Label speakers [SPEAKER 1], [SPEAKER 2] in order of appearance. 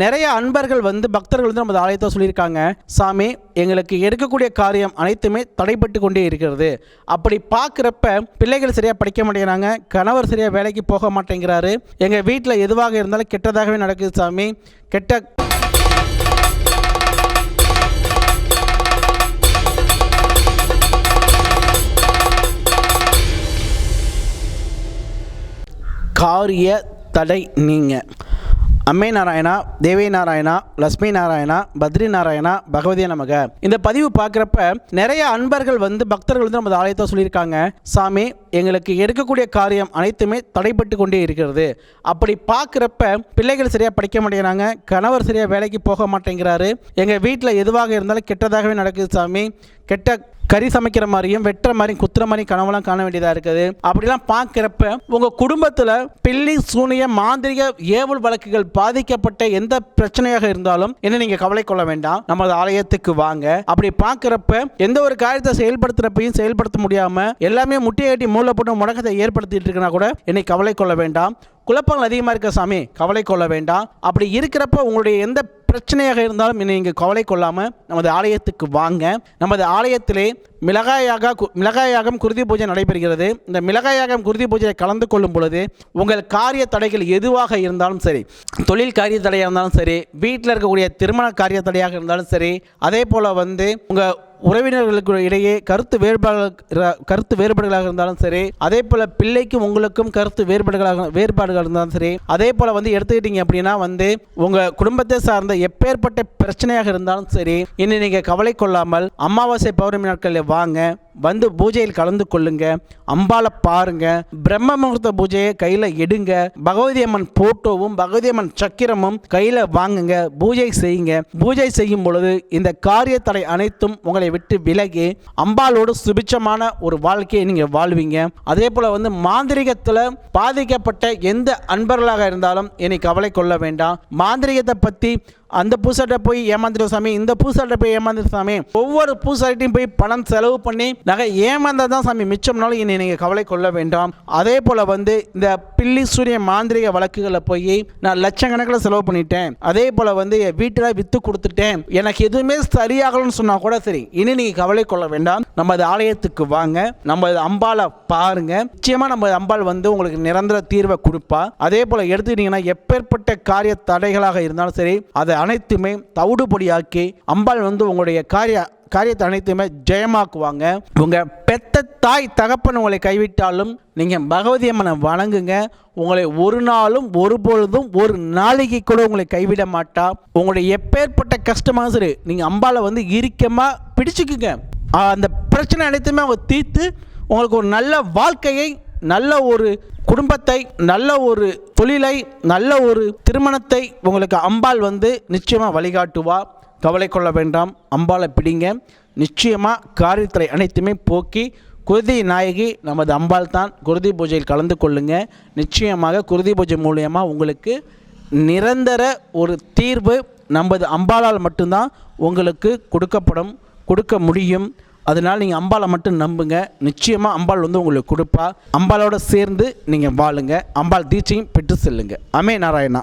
[SPEAKER 1] நிறைய அன்பர்கள் வந்து பக்தர்கள் வந்து நமது ஆலயத்தை சொல்லியிருக்காங்க சாமி எங்களுக்கு எடுக்கக்கூடிய காரியம் அனைத்துமே தடைப்பட்டு கொண்டே இருக்கிறது. அப்படி பார்க்குறப்ப பிள்ளைகள் சரியாக படிக்க மாட்டேங்கிறாங்க கணவர் சரியாக வேலைக்கு போக மாட்டேங்கிறாரு. எங்கள் வீட்டில் எதுவாக இருந்தாலும் கெட்டதாகவே நடக்குது சாமி. கெட்ட காரிய தடை நீங்கள் அம்மை நாராயணா தேவி நாராயணா லட்சுமி நாராயணா பத்ரி நாராயணா பகவதிய நமக. இந்த பதிவு பார்க்குறப்ப நிறைய அன்பர்கள் வந்து பக்தர்கள் வந்து நமது ஆலயத்தை சொல்லியிருக்காங்க. சாமி எங்களுக்கு எடுக்கக்கூடிய காரியம் அனைத்துமே தடைப்பட்டு கொண்டே இருக்கிறது. அப்படி பார்க்குறப்ப பிள்ளைகள் சரியாக படிக்க மாட்டேங்கிறாங்க. கணவர் சரியாக வேலைக்கு போக மாட்டேங்கிறாரு. எங்கள் வீட்டில் எதுவாக இருந்தாலும் கெட்டதாகவே நடக்குது சாமி. கெட்ட கறி சமைக்கிற மாதிரியும் வெட்டுற மாதிரியும் குத்துற மாதிரியும் கனவுலாம் காண வேண்டியதாக இருக்குது. அப்படிலாம் பார்க்குறப்ப உங்கள் குடும்பத்தில் பில்லி சூனிய மாந்திரிக ஏவல் வழக்குகள் பாதிக்கப்பட்ட எந்த பிரச்சனையாக இருந்தாலும் என்ன நீங்கள் கவலை கொள்ள வேண்டாம். நமது ஆலயத்துக்கு வாங்க. அப்படி பார்க்குறப்ப எந்த ஒரு காரியத்தை செயல்படுத்துறப்பையும் செயல்படுத்த முடியாமல் எல்லாமே முட்டையாட்டி மூளை போட்டு முடக்கத்தை ஏற்படுத்திட்டு இருக்குன்னா கூட என்னை கவலை கொள்ள வேண்டாம். குழப்பங்கள் அதிகமாக இருக்க சாமி கவலை கொள்ள வேண்டாம். அப்படி இருக்கிறப்ப உங்களுடைய எந்த பிரச்சனையாக இருந்தாலும் நீங்கள் கவலை கொள்ளாமல் நமது ஆலயத்துக்கு வாங்க. நமது ஆலயத்திலே மிளகாயாக கு- மிளகாயாகம் குருதி பூஜை நடைபெறுகிறது. இந்த மிளகாயாகம் குருதி பூஜையை கலந்து கொள்ளும் பொழுது உங்கள் காரிய தடைகள் எதுவாக இருந்தாலும் சரி தொழில் காரிய தடையாக இருந்தாலும் சரி வீட்டில் இருக்கக்கூடிய திருமண காரிய தடையாக இருந்தாலும் சரி அதே போல் வந்து உங்கள் உறவினர்களுக்கு இடையே கருத்து வேறுபாடு கருத்து வேறுபாடுகளாக இருந்தாலும் சரி அதே போல் பிள்ளைக்கும் உங்களுக்கும் கருத்து வேறுபாடுகளாக வேறுபாடுகள் இருந்தாலும் சரி அதே போல் வந்து எடுத்துக்கிட்டீங்க அப்படின்னா வந்து உங்கள் குடும்பத்தை சார்ந்த எப்பேற்பட்ட பிரச்சனையாக இருந்தாலும் சரி இனி நீங்கள் கவலை கொள்ளாமல் அமாவாசை பௌர்ணமி நாட்களில் வாங்க. வந்து பூஜையில் கலந்து கொள்ளுங்க அம்பாளை பாருங்க பிரம்ம முகூர்த்த பூஜையை கையில் எடுங்க பகவதி அம்மன் போட்டோவும் பகவதி அம்மன் சக்கிரமும் கையில் வாங்குங்க பூஜை செய்யுங்க. பூஜை செய்யும் பொழுது இந்த காரிய தடை அனைத்தும் உங்களை விட்டு விலகி அம்பாளோடு சுபிச்சமான ஒரு வாழ்க்கையை நீங்கள் வாழ்வீங்க. அதே போல் வந்து மாந்திரிகத்தில் பாதிக்கப்பட்ட எந்த அன்பர்களாக இருந்தாலும் என்னை கவலை கொள்ள வேண்டாம். மாந்திரிகத்தை பற்றி அந்த பூசாட்ட போய் ஏமாந்துட்டு சாமி. இந்த பூசாட்ட போய் ஏமாந்துட்டு சாமி. ஒவ்வொரு பூசாட்டையும் போய் பணம் செலவு பண்ணி நகை ஏமாந்தா தான் சாமி. மிச்சம்னாலும் இனி நீங்கள் கவலை கொள்ள வேண்டாம். அதே போல் வந்து இந்த பில்லி சூரிய மாந்திரிக வழக்குகளில் போய் நான் லட்சக்கணக்கில் செலவு பண்ணிட்டேன். அதே போல் வந்து என் வீட்டில் விற்று கொடுத்துட்டேன். எனக்கு எதுவுமே சரியாகலன்னு சொன்னால் கூட சரி. இனி நீங்கள் கவலை கொள்ள வேண்டாம். நமது ஆலயத்துக்கு வாங்க. நம்ம அம்பாலை பாருங்க. நிச்சயமாக நம்ம அம்பாள் வந்து உங்களுக்கு நிரந்தர தீர்வை கொடுப்பா. அதே போல் எடுத்துக்கிட்டிங்கன்னா எப்பேற்பட்ட காரிய தடைகளாக இருந்தாலும் சரி அதை அனைத்துமே தவிடுபொடியாக்கி அம்பாள் வந்து உங்களுடைய காரிய காரியத்தை அனைத்துமே ஜெயமாக்குவாங்க. உங்கள் பெத்த தாய் தகப்பன் உங்களை கைவிட்டாலும் நீங்கள் பகவதி அம்மனை வணங்குங்க. உங்களை ஒரு நாளும் ஒரு பொழுதும் ஒரு நாளைக்கு கூட உங்களை கைவிட மாட்டா. உங்களுடைய எப்பேற்பட்ட கஷ்டமாக சரி நீங்கள் அம்பாளை வந்து இறுக்கமாக பிடிச்சிக்குங்க. அந்த பிரச்சனை அனைத்துமே அவங்க தீர்த்து உங்களுக்கு ஒரு நல்ல வாழ்க்கையை நல்ல ஒரு குடும்பத்தை நல்ல ஒரு தொழிலை நல்ல ஒரு திருமணத்தை உங்களுக்கு அம்பாள் வந்து நிச்சயமாக வழிகாட்டுவா. கவலை கொள்ள வேண்டாம். அம்பாளை பிடிங்க. நிச்சயமாக காரியத்தை அனைத்துமே போக்கி குருதி நாயகி நமது அம்பாள் தான். குருதி பூஜையில் கலந்து கொள்ளுங்க. நிச்சயமாக குருதி பூஜை மூலியமாக உங்களுக்கு நிரந்தர ஒரு தீர்வு நமது அம்பாளால் மட்டும்தான் உங்களுக்கு கொடுக்கப்படும் கொடுக்க முடியும். அதனால் நீங்கள் அம்பாளை மட்டும் நம்புங்க. நிச்சயமாக அம்பாள் வந்து உங்களுக்கு கொடுப்பா. அம்பாளோட சேர்ந்து நீங்கள் வாழுங்க. அம்பாள் தீட்சையும் பெற்று செல்லுங்க. அமே நாராயணா.